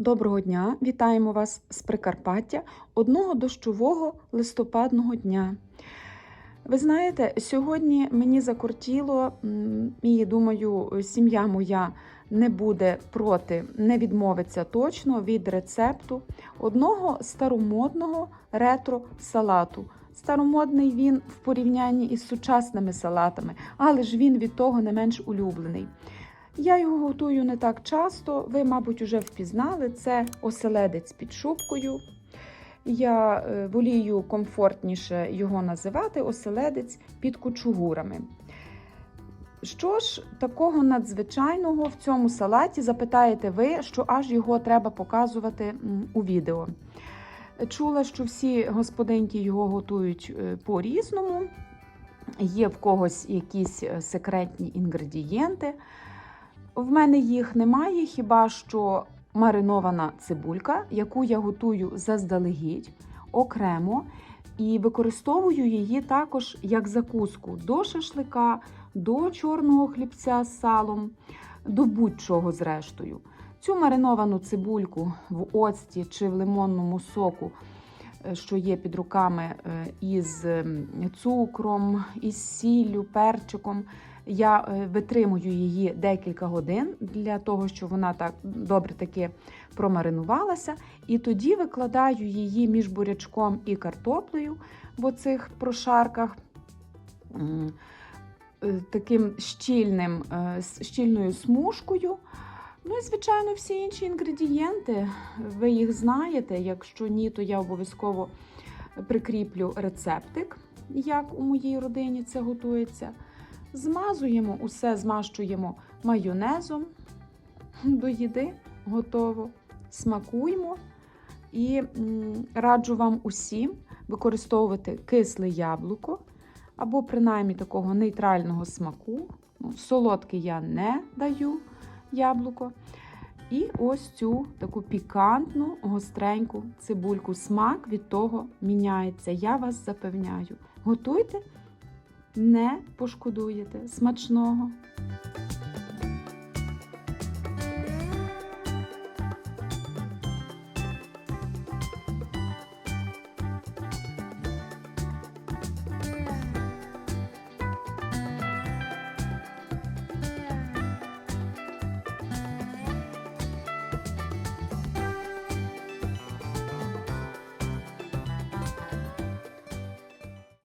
Доброго дня! Вітаємо вас з Прикарпаття одного дощового листопадного дня. Ви знаєте, сьогодні мені закортіло, і думаю, сім'я моя не буде проти, не відмовиться точно від рецепту одного старомодного ретро-салату. Старомодний він в порівнянні із сучасними салатами, але ж він від того не менш улюблений. Я його готую не так часто. Ви, мабуть, вже впізнали. Це оселедець під шубкою. Я е, волію комфортніше його називати оселедець під кучугурами. Що ж такого надзвичайного в цьому салаті запитаєте ви, що аж його треба показувати у відео? Чула, що всі господинки його готують е, по-різному. Є в когось якісь е, секретні інгредієнти. В мене їх немає, хіба що маринована цибулька, яку я готую заздалегідь окремо і використовую її також як закуску до шашлика, до чорного хлібця з салом, до будь-чого зрештою. Цю мариновану цибульку в оцті чи в лимонному соку, е, що є під руками е, із цукром, із сіллю, перчиком. Я е, витримую її декілька годин для того, щоб вона так добре таки промаринувалася. І тоді викладаю її між бурячком і картоплею в оцих прошарках е, таким щільним, е, щільною смужкою. Ну і, звичайно, всі інші інгредієнти. Ви їх знаєте. Якщо ні, то я обов'язково прикріплю рецептик, як у моїй родині це готується. Змазуємо усе, змащуємо майонезом. До їди готово. Смакуємо. І раджу вам усім використовувати кисле яблуко або принаймні такого нейтрального смаку. Ну, солодкий я не даю яблуко. І ось цю таку пікантну, гостреньку цибульку. Смак від того міняється. Я вас запевняю. Готуйте, не пошкодуєте. Смачного!